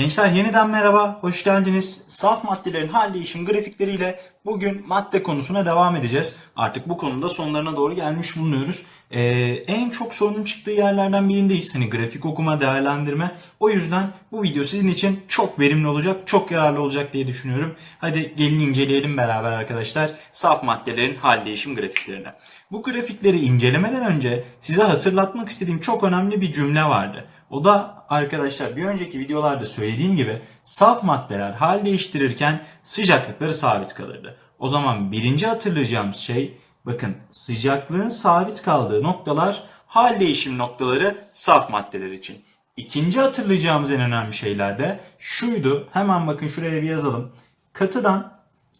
Gençler yeniden merhaba, hoş geldiniz. Saf maddelerin hal değişim grafikleriyle bugün madde konusuna devam edeceğiz. Artık bu konuda sonlarına doğru gelmiş bulunuyoruz. Ee, en çok sorunun çıktığı yerlerden birindeyiz. Hani grafik okuma, değerlendirme. O yüzden bu video sizin için çok verimli olacak, çok yararlı olacak diye düşünüyorum. Hadi gelin inceleyelim beraber arkadaşlar saf maddelerin hal değişim grafiklerini. Bu grafikleri incelemeden önce size hatırlatmak istediğim çok önemli bir cümle vardı. O da arkadaşlar bir önceki videolarda söylediğim gibi saf maddeler hal değiştirirken sıcaklıkları sabit kalırdı. O zaman birinci hatırlayacağımız şey bakın sıcaklığın sabit kaldığı noktalar hal değişim noktaları saf maddeler için. İkinci hatırlayacağımız en önemli şeyler de şuydu. Hemen bakın şuraya bir yazalım. Katıdan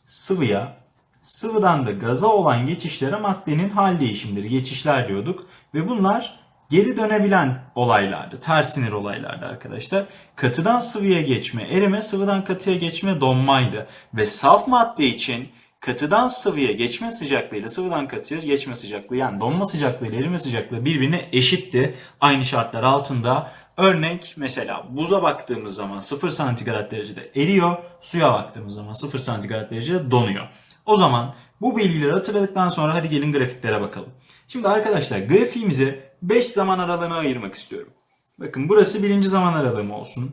sıvıya, sıvıdan da gaza olan geçişlere maddenin hal değişimleri, geçişler diyorduk. Ve bunlar geri dönebilen olaylardı. Ters sinir olaylardı arkadaşlar. Katıdan sıvıya geçme, erime, sıvıdan katıya geçme, donmaydı. Ve saf madde için katıdan sıvıya geçme sıcaklığıyla sıvıdan katıya geçme sıcaklığı yani donma sıcaklığı erime sıcaklığı birbirine eşitti. Aynı şartlar altında. Örnek mesela buza baktığımız zaman 0 santigrat derecede eriyor, suya baktığımız zaman 0 santigrat derecede donuyor. O zaman bu bilgileri hatırladıktan sonra hadi gelin grafiklere bakalım. Şimdi arkadaşlar grafiğimizi 5 zaman aralığına ayırmak istiyorum. Bakın burası birinci zaman aralığım olsun.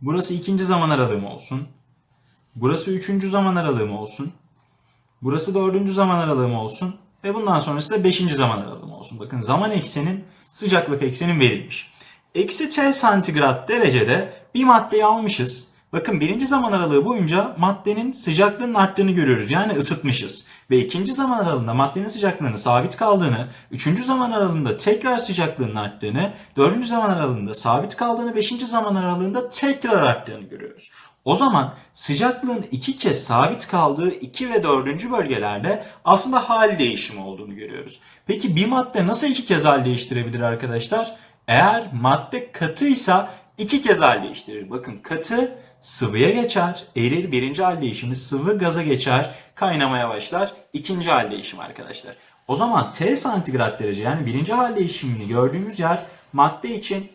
Burası ikinci zaman aralığım olsun. Burası üçüncü zaman aralığım olsun. Burası dördüncü zaman aralığım olsun. Ve bundan sonrası da beşinci zaman aralığım olsun. Bakın zaman eksenin, sıcaklık eksenin verilmiş. Eksi T santigrat derecede bir maddeyi almışız. Bakın birinci zaman aralığı boyunca maddenin sıcaklığının arttığını görüyoruz. Yani ısıtmışız. Ve ikinci zaman aralığında maddenin sıcaklığının sabit kaldığını, üçüncü zaman aralığında tekrar sıcaklığının arttığını, dördüncü zaman aralığında sabit kaldığını, beşinci zaman aralığında tekrar arttığını görüyoruz. O zaman sıcaklığın iki kez sabit kaldığı 2 ve 4. bölgelerde aslında hal değişimi olduğunu görüyoruz. Peki bir madde nasıl iki kez hal değiştirebilir arkadaşlar? Eğer madde katıysa iki kez hal değiştirir. Bakın katı sıvıya geçer, erir birinci hal değişimi, sıvı gaza geçer, kaynamaya başlar. ikinci hal değişimi arkadaşlar. O zaman T santigrat derece yani birinci hal değişimini gördüğümüz yer madde için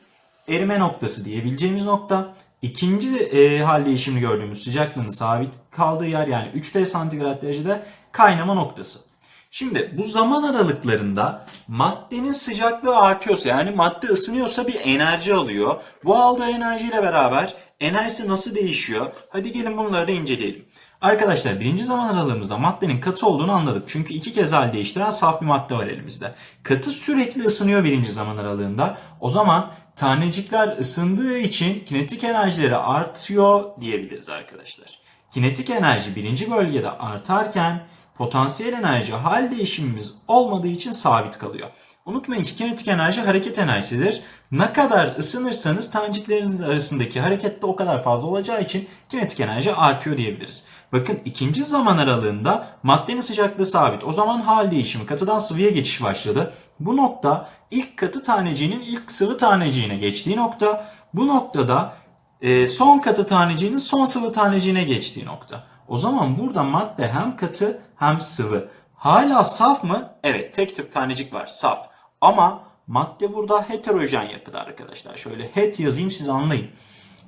erime noktası diyebileceğimiz nokta. İkinci e, hal değişimini gördüğümüz sıcaklığın sabit kaldığı yer yani 3T santigrat derecede kaynama noktası. Şimdi bu zaman aralıklarında maddenin sıcaklığı artıyorsa yani madde ısınıyorsa bir enerji alıyor. Bu aldığı enerjiyle beraber enerjisi nasıl değişiyor? Hadi gelin bunları da inceleyelim. Arkadaşlar birinci zaman aralığımızda maddenin katı olduğunu anladık. Çünkü iki kez hal değiştiren saf bir madde var elimizde. Katı sürekli ısınıyor birinci zaman aralığında. O zaman tanecikler ısındığı için kinetik enerjileri artıyor diyebiliriz arkadaşlar. Kinetik enerji birinci bölgede artarken potansiyel enerji hal değişimimiz olmadığı için sabit kalıyor. Unutmayın ki kinetik enerji hareket enerjisidir. Ne kadar ısınırsanız tanecikleriniz arasındaki hareket de o kadar fazla olacağı için kinetik enerji artıyor diyebiliriz. Bakın ikinci zaman aralığında maddenin sıcaklığı sabit. O zaman hal değişimi katıdan sıvıya geçiş başladı. Bu nokta ilk katı taneciğinin ilk sıvı taneciğine geçtiği nokta. Bu noktada e, son katı taneciğinin son sıvı taneciğine geçtiği nokta. O zaman burada madde hem katı hem sıvı. Hala saf mı? Evet tek tip tanecik var saf. Ama madde burada heterojen yapıda arkadaşlar. Şöyle het yazayım siz anlayın.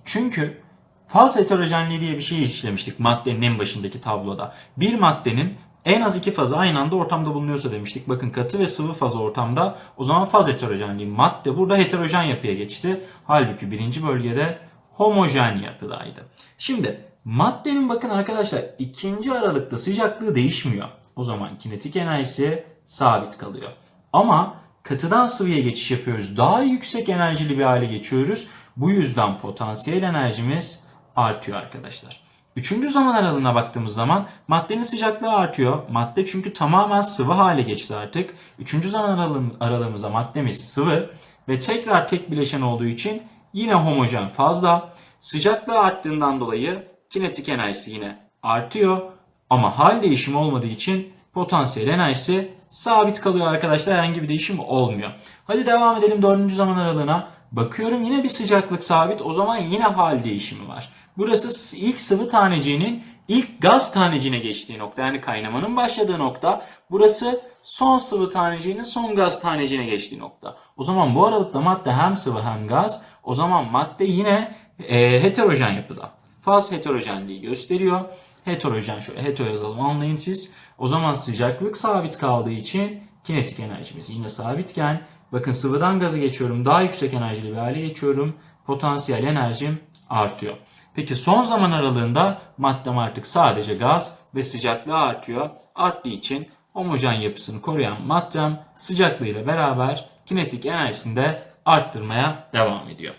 Çünkü faz heterojenliği diye bir şey işlemiştik maddenin en başındaki tabloda. Bir maddenin en az iki fazı aynı anda ortamda bulunuyorsa demiştik. Bakın katı ve sıvı fazı ortamda. O zaman faz heterojenliği. Madde burada heterojen yapıya geçti. Halbuki birinci bölgede homojen yapıdaydı. Şimdi maddenin bakın arkadaşlar ikinci aralıkta sıcaklığı değişmiyor. O zaman kinetik enerjisi sabit kalıyor. Ama katıdan sıvıya geçiş yapıyoruz. Daha yüksek enerjili bir hale geçiyoruz. Bu yüzden potansiyel enerjimiz artıyor arkadaşlar. Üçüncü zaman aralığına baktığımız zaman maddenin sıcaklığı artıyor. Madde çünkü tamamen sıvı hale geçti artık. Üçüncü zaman aralığım, aralığımızda maddemiz sıvı ve tekrar tek bileşen olduğu için yine homojen fazla. Sıcaklığı arttığından dolayı kinetik enerjisi yine artıyor. Ama hal değişimi olmadığı için potansiyel enerjisi sabit kalıyor arkadaşlar. Herhangi bir değişim olmuyor. Hadi devam edelim dördüncü zaman aralığına. Bakıyorum yine bir sıcaklık sabit. O zaman yine hal değişimi var. Burası ilk sıvı taneciğinin ilk gaz taneciğine geçtiği nokta. Yani kaynamanın başladığı nokta. Burası son sıvı taneciğinin son gaz taneciğine geçtiği nokta. O zaman bu aralıkta madde hem sıvı hem gaz. O zaman madde yine e, heterojen yapıda. Faz heterojenliği gösteriyor. Heterojen şöyle heto yazalım anlayın siz. O zaman sıcaklık sabit kaldığı için kinetik enerjimiz yine sabitken bakın sıvıdan gaza geçiyorum daha yüksek enerjili bir hale geçiyorum. Potansiyel enerjim artıyor. Peki son zaman aralığında maddem artık sadece gaz ve sıcaklığı artıyor. Arttığı için homojen yapısını koruyan maddem sıcaklığıyla beraber kinetik enerjisini de arttırmaya devam ediyor.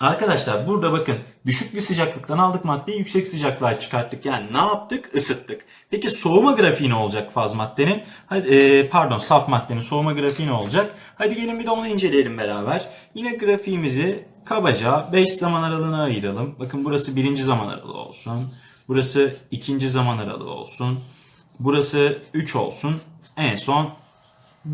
Arkadaşlar burada bakın düşük bir sıcaklıktan aldık maddeyi yüksek sıcaklığa çıkarttık. Yani ne yaptık? Isıttık. Peki soğuma grafiği ne olacak faz maddenin? Hadi, e, pardon saf maddenin soğuma grafiği ne olacak? Hadi gelin bir de onu inceleyelim beraber. Yine grafiğimizi kabaca 5 zaman aralığına ayıralım. Bakın burası birinci zaman aralığı olsun. Burası ikinci zaman aralığı olsun. Burası 3 olsun. En son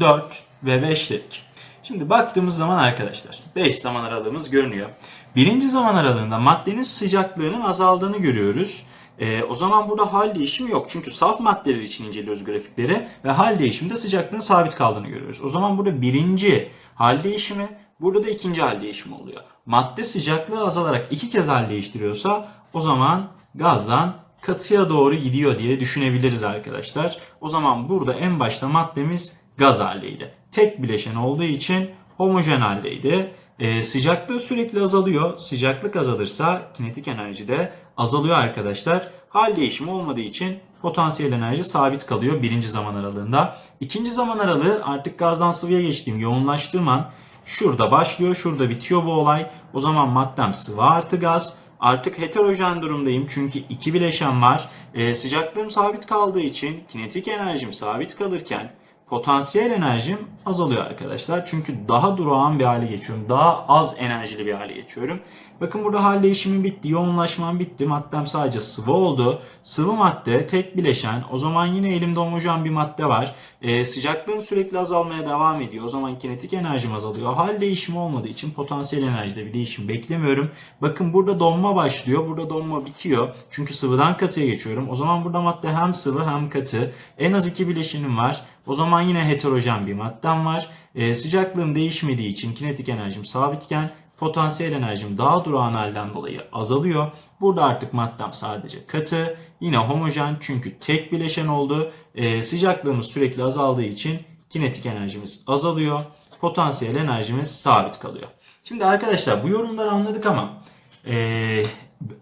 4 ve 5 dedik. Şimdi baktığımız zaman arkadaşlar 5 zaman aralığımız görünüyor. Birinci zaman aralığında maddenin sıcaklığının azaldığını görüyoruz. Ee, o zaman burada hal değişimi yok. Çünkü saf maddeler için inceliyoruz grafikleri ve hal değişiminde sıcaklığın sabit kaldığını görüyoruz. O zaman burada birinci hal değişimi, burada da ikinci hal değişimi oluyor. Madde sıcaklığı azalarak iki kez hal değiştiriyorsa o zaman gazdan katıya doğru gidiyor diye düşünebiliriz arkadaşlar. O zaman burada en başta maddemiz gaz haldeydi. Tek bileşen olduğu için homojen haldeydi. Ee, sıcaklığı sürekli azalıyor. Sıcaklık azalırsa kinetik enerji de azalıyor arkadaşlar. Hal değişimi olmadığı için potansiyel enerji sabit kalıyor birinci zaman aralığında. İkinci zaman aralığı artık gazdan sıvıya geçtiğim, yoğunlaştığım an şurada başlıyor, şurada bitiyor bu olay. O zaman maddem sıvı artı gaz. Artık heterojen durumdayım çünkü iki bileşen var. Ee, sıcaklığım sabit kaldığı için kinetik enerjim sabit kalırken potansiyel enerjim azalıyor arkadaşlar. Çünkü daha durağan bir hale geçiyorum. Daha az enerjili bir hale geçiyorum. Bakın burada hal değişimi bitti. Yoğunlaşmam bitti. Maddem sadece sıvı oldu. Sıvı madde tek bileşen. O zaman yine elimde homojen bir madde var. Ee, sıcaklığım sürekli azalmaya devam ediyor. O zaman kinetik enerjim azalıyor. Hal değişimi olmadığı için potansiyel enerjide bir değişim beklemiyorum. Bakın burada donma başlıyor. Burada donma bitiyor. Çünkü sıvıdan katıya geçiyorum. O zaman burada madde hem sıvı hem katı. En az iki bileşenim var. O zaman yine heterojen bir maddem var. Ee, sıcaklığım değişmediği için kinetik enerjim sabitken potansiyel enerjim daha durağan halden dolayı azalıyor. Burada artık maddem sadece katı. Yine homojen çünkü tek bileşen oldu. Ee, sıcaklığımız sürekli azaldığı için kinetik enerjimiz azalıyor. Potansiyel enerjimiz sabit kalıyor. Şimdi arkadaşlar bu yorumları anladık ama ee,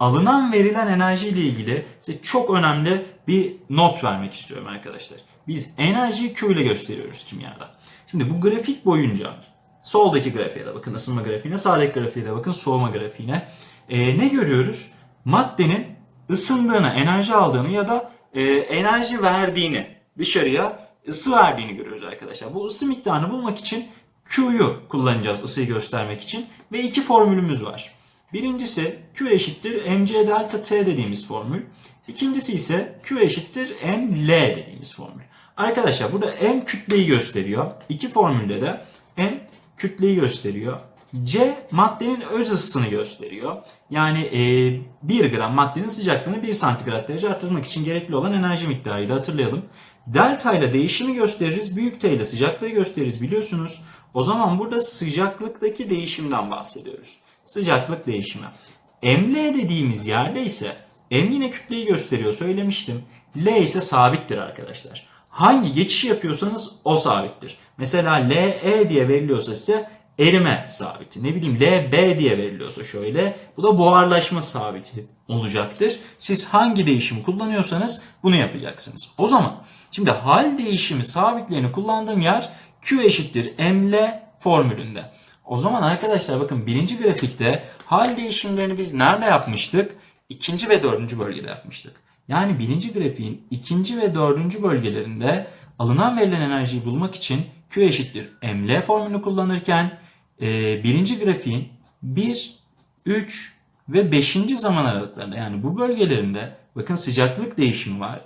alınan verilen enerji ile ilgili size çok önemli bir not vermek istiyorum arkadaşlar. Biz enerjiyi Q ile gösteriyoruz kimyada. Şimdi bu grafik boyunca soldaki grafiğe de bakın ısınma grafiğine, sağdaki grafiğe de bakın soğuma grafiğine. Ee, ne görüyoruz? Maddenin ısındığını, enerji aldığını ya da e, enerji verdiğini, dışarıya ısı verdiğini görüyoruz arkadaşlar. Bu ısı miktarını bulmak için Q'yu kullanacağız ısıyı göstermek için ve iki formülümüz var. Birincisi Q eşittir mc delta t dediğimiz formül. İkincisi ise Q eşittir ml dediğimiz formül. Arkadaşlar burada m kütleyi gösteriyor. İki formülde de m kütleyi gösteriyor. C maddenin öz ısısını gösteriyor. Yani e, 1 gram maddenin sıcaklığını 1 santigrat derece arttırmak için gerekli olan enerji miktarıydı hatırlayalım. Delta ile değişimi gösteririz. Büyük T ile sıcaklığı gösteririz biliyorsunuz. O zaman burada sıcaklıktaki değişimden bahsediyoruz. Sıcaklık değişimi. ML dediğimiz yerde ise M yine kütleyi gösteriyor söylemiştim. L ise sabittir arkadaşlar. Hangi geçiş yapıyorsanız o sabittir. Mesela LE diye veriliyorsa size erime sabiti. Ne bileyim LB diye veriliyorsa şöyle. Bu da buharlaşma sabiti olacaktır. Siz hangi değişimi kullanıyorsanız bunu yapacaksınız. O zaman şimdi hal değişimi sabitlerini kullandığım yer Q eşittir ML formülünde. O zaman arkadaşlar bakın birinci grafikte hal değişimlerini biz nerede yapmıştık? İkinci ve dördüncü bölgede yapmıştık. Yani birinci grafiğin ikinci ve dördüncü bölgelerinde alınan verilen enerjiyi bulmak için Q eşittir ML formülünü kullanırken e, birinci grafiğin 1, 3 ve 5. zaman aralıklarında yani bu bölgelerinde bakın sıcaklık değişimi var.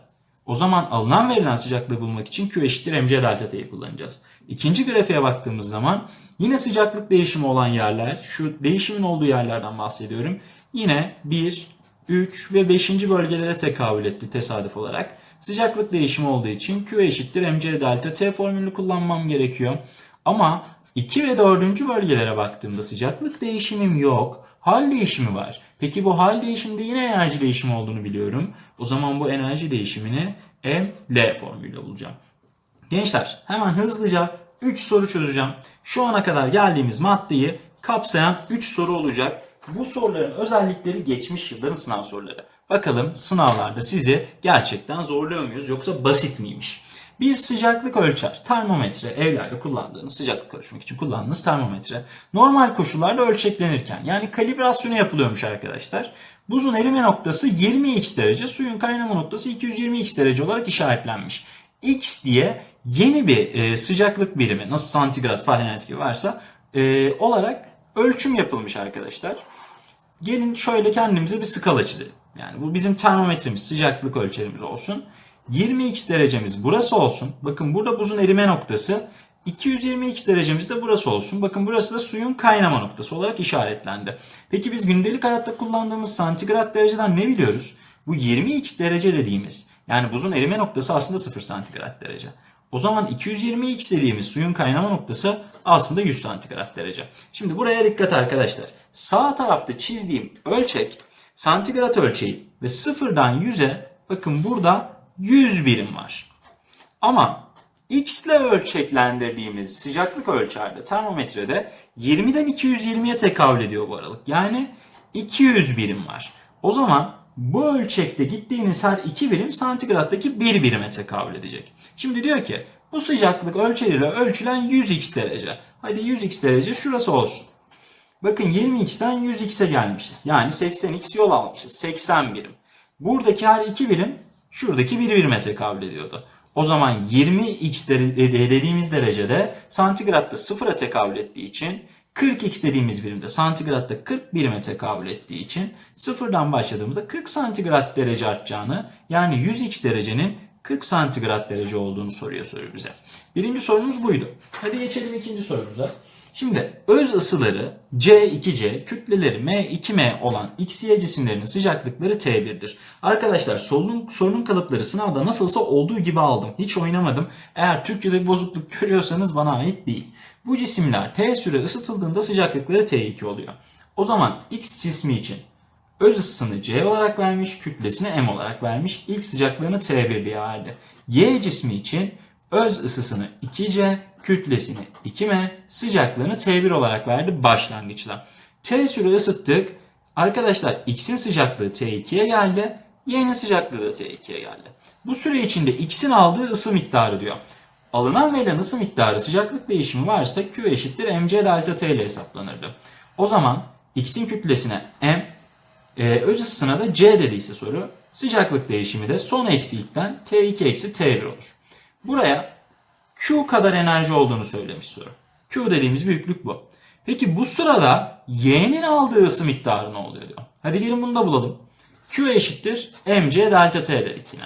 O zaman alınan verilen sıcaklığı bulmak için Q eşittir mc delta t'yi kullanacağız. İkinci grafiğe baktığımız zaman yine sıcaklık değişimi olan yerler, şu değişimin olduğu yerlerden bahsediyorum. Yine 1, 3 ve 5. bölgelere tekabül etti tesadüf olarak. Sıcaklık değişimi olduğu için Q eşittir mc delta t formülünü kullanmam gerekiyor. Ama 2 ve 4. bölgelere baktığımda sıcaklık değişimim yok. Hal değişimi var. Peki bu hal değişiminde yine enerji değişimi olduğunu biliyorum. O zaman bu enerji değişimini M, L formülüyle bulacağım. Gençler hemen hızlıca 3 soru çözeceğim. Şu ana kadar geldiğimiz maddeyi kapsayan 3 soru olacak. Bu soruların özellikleri geçmiş yılların sınav soruları. Bakalım sınavlarda sizi gerçekten zorluyor muyuz yoksa basit miymiş? Bir sıcaklık ölçer, termometre, evlerde kullandığınız sıcaklık ölçmek için kullandığınız termometre normal koşullarda ölçeklenirken yani kalibrasyonu yapılıyormuş arkadaşlar. Buzun erime noktası 20x derece, suyun kaynama noktası 220x derece olarak işaretlenmiş. X diye yeni bir e, sıcaklık birimi nasıl santigrat, Fahrenheit gibi varsa e, olarak ölçüm yapılmış arkadaşlar. Gelin şöyle kendimize bir skala çizelim. Yani bu bizim termometremiz, sıcaklık ölçerimiz olsun. 20x derecemiz burası olsun. Bakın burada buzun erime noktası. 220x derecemiz de burası olsun. Bakın burası da suyun kaynama noktası olarak işaretlendi. Peki biz gündelik hayatta kullandığımız santigrat dereceden ne biliyoruz? Bu 20x derece dediğimiz yani buzun erime noktası aslında 0 santigrat derece. O zaman 220x dediğimiz suyun kaynama noktası aslında 100 santigrat derece. Şimdi buraya dikkat arkadaşlar. Sağ tarafta çizdiğim ölçek santigrat ölçeği ve sıfırdan 100'e bakın burada 100 birim var. Ama X ile ölçeklendirdiğimiz sıcaklık ölçerde termometrede 20'den 220'ye tekabül ediyor bu aralık. Yani 200 birim var. O zaman bu ölçekte gittiğiniz her 2 birim santigrattaki 1 birime tekabül edecek. Şimdi diyor ki bu sıcaklık ölçeriyle ölçülen 100x derece. Hadi 100x derece şurası olsun. Bakın 20x'ten 100x'e gelmişiz. Yani 80x yol almışız. 80 birim. Buradaki her 2 birim şuradaki 1 birime tekabül ediyordu. O zaman 20x de- dediğimiz derecede santigratta sıfıra tekabül ettiği için 40x dediğimiz birimde santigratta 40 birime tekabül ettiği için sıfırdan başladığımızda 40 santigrat derece artacağını yani 100x derecenin 40 santigrat derece olduğunu soruyor soruyor bize. Birinci sorumuz buydu. Hadi geçelim ikinci sorumuza. Şimdi öz ısıları C2C, kütleleri M2M olan XY cisimlerinin sıcaklıkları T1'dir. Arkadaşlar sorunun, sorunun kalıpları sınavda nasılsa olduğu gibi aldım. Hiç oynamadım. Eğer Türkçe'de bozukluk görüyorsanız bana ait değil. Bu cisimler T süre ısıtıldığında sıcaklıkları T2 oluyor. O zaman X cismi için öz ısısını C olarak vermiş, kütlesini M olarak vermiş, ilk sıcaklığını T1 diye verdi. Y cismi için öz ısısını 2C, kütlesini 2M, sıcaklığını T1 olarak verdi başlangıçta. T süre ısıttık. Arkadaşlar X'in sıcaklığı T2'ye geldi. Y'nin sıcaklığı da T2'ye geldi. Bu süre içinde X'in aldığı ısı miktarı diyor. Alınan verilen ısı miktarı sıcaklık değişimi varsa Q eşittir mc delta T ile hesaplanırdı. O zaman X'in kütlesine M, e, öz ısısına da C dediyse soru, sıcaklık değişimi de son eksilikten T2 eksi T1 olur. Buraya Q kadar enerji olduğunu söylemiş soru. Q dediğimiz büyüklük bu. Peki bu sırada Y'nin aldığı ısı miktarı ne oluyor diyor. Hadi gelin bunu da bulalım. Q eşittir mc delta T dedik yine.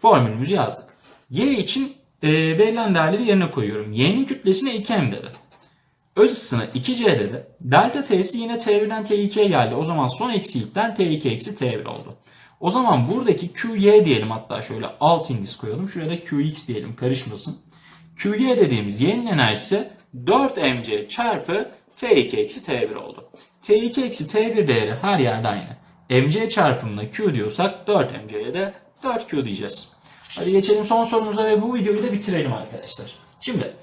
Formülümüzü yazdık. Y için e, verilen değerleri yerine koyuyorum. Y'nin kütlesine 2m dedi. Öz ısısına 2c dedi. Delta T'si yine T1'den T2'ye geldi. O zaman son eksilikten T2 eksi T1 oldu. O zaman buradaki QY diyelim hatta şöyle alt indis koyalım. Şuraya da QX diyelim karışmasın. QY dediğimiz y'nin enerjisi 4mc çarpı T2 eksi T1 oldu. T2 eksi T1 değeri her yerde aynı. mc çarpımına Q diyorsak 4mc'ye de 4Q diyeceğiz. Hadi geçelim son sorumuza ve bu videoyu da bitirelim arkadaşlar. Şimdi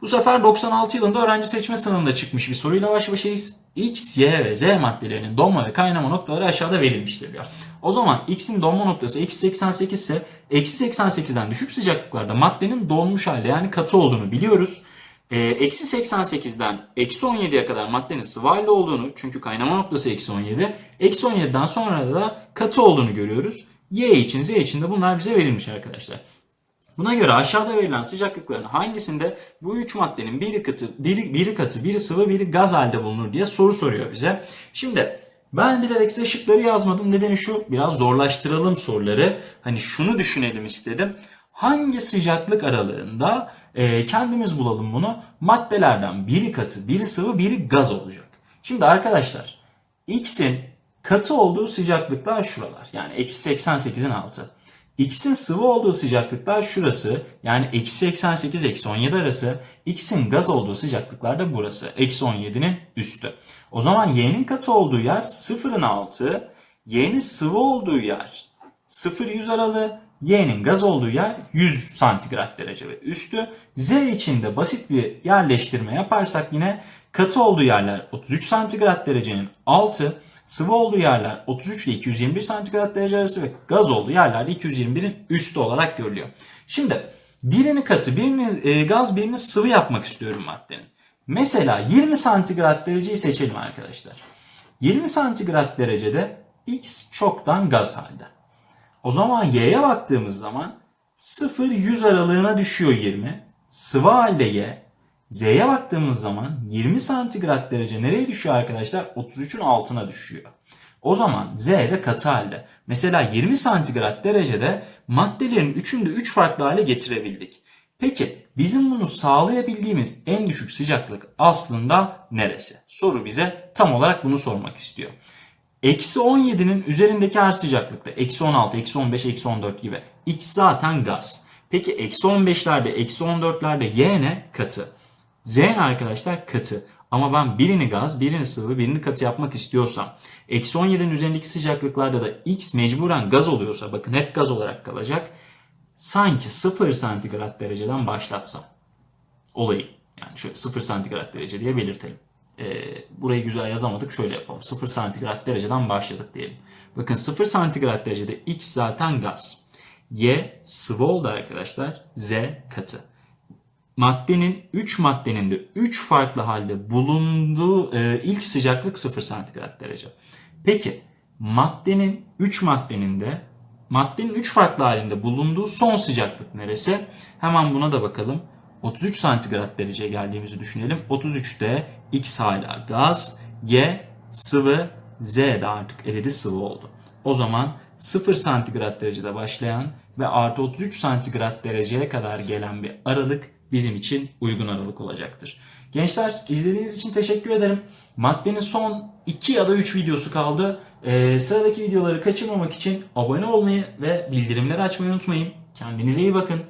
bu sefer 96 yılında öğrenci seçme sınavında çıkmış bir soruyla baş başayız. X, Y ve Z maddelerinin donma ve kaynama noktaları aşağıda verilmiştir diyor. O zaman X'in donma noktası eksi 88 ise eksi 88'den düşük sıcaklıklarda maddenin donmuş halde yani katı olduğunu biliyoruz. Ee, Eksi 88'den eksi 17'ye kadar maddenin sıvı halde olduğunu çünkü kaynama noktası eksi 17. Eksi 17'den sonra da katı olduğunu görüyoruz. Y için Z için de bunlar bize verilmiş arkadaşlar. Buna göre aşağıda verilen sıcaklıkların hangisinde bu üç maddenin biri katı, biri, biri katı, biri sıvı, biri gaz halde bulunur diye soru soruyor bize. Şimdi ben bilerek size şıkları yazmadım. Nedeni şu biraz zorlaştıralım soruları. Hani şunu düşünelim istedim. Hangi sıcaklık aralığında e, kendimiz bulalım bunu. Maddelerden biri katı, biri sıvı, biri gaz olacak. Şimdi arkadaşlar X'in katı olduğu sıcaklıklar şuralar. Yani eksi 88'in altı. X'in sıvı olduğu sıcaklıklar şurası. Yani eksi 88 eksi 17 arası. X'in gaz olduğu sıcaklıklar da burası. Eksi 17'nin üstü. O zaman Y'nin katı olduğu yer 0'ın altı. Y'nin sıvı olduğu yer 0-100 aralığı. Y'nin gaz olduğu yer 100 santigrat derece ve üstü. Z için de basit bir yerleştirme yaparsak yine katı olduğu yerler 33 santigrat derecenin altı. Sıvı olduğu yerler 33 ile 221 santigrat derece arası ve gaz olduğu yerler de 221'in üstü olarak görülüyor. Şimdi birini katı, birini e, gaz, birini sıvı yapmak istiyorum maddenin. Mesela 20 santigrat dereceyi seçelim arkadaşlar. 20 santigrat derecede X çoktan gaz halde. O zaman Y'ye baktığımız zaman 0-100 aralığına düşüyor 20. Sıvı halde Y. Z'ye baktığımız zaman 20 santigrat derece nereye düşüyor arkadaşlar? 33'ün altına düşüyor. O zaman Z de katı halde. Mesela 20 santigrat derecede maddelerin üçünü de 3 farklı hale getirebildik. Peki bizim bunu sağlayabildiğimiz en düşük sıcaklık aslında neresi? Soru bize tam olarak bunu sormak istiyor. Eksi 17'nin üzerindeki her sıcaklıkta eksi 16, eksi 15, eksi 14 gibi. X zaten gaz. Peki eksi 15'lerde, eksi 14'lerde Y ne? Katı. Z ne arkadaşlar? Katı. Ama ben birini gaz, birini sıvı, birini katı yapmak istiyorsam, eksi 17'nin üzerindeki sıcaklıklarda da X mecburen gaz oluyorsa, bakın hep gaz olarak kalacak. Sanki 0 santigrat dereceden başlatsam olayı. Yani şöyle 0 santigrat derece diye belirtelim. Ee, burayı güzel yazamadık. Şöyle yapalım. 0 santigrat dereceden başladık diyelim. Bakın 0 santigrat derecede X zaten gaz. Y sıvı oldu arkadaşlar. Z katı. Maddenin 3 maddenin de 3 farklı halde bulunduğu e, ilk sıcaklık 0 santigrat derece. Peki maddenin 3 maddenin de maddenin 3 farklı halinde bulunduğu son sıcaklık neresi? Hemen buna da bakalım. 33 santigrat dereceye geldiğimizi düşünelim. 33'te X hala gaz, Y sıvı, Z de artık eridi sıvı oldu. O zaman 0 santigrat derecede başlayan ve artı 33 santigrat dereceye kadar gelen bir aralık bizim için uygun aralık olacaktır. Gençler izlediğiniz için teşekkür ederim. Maddenin son 2 ya da 3 videosu kaldı. Ee, sıradaki videoları kaçırmamak için abone olmayı ve bildirimleri açmayı unutmayın. Kendinize iyi bakın.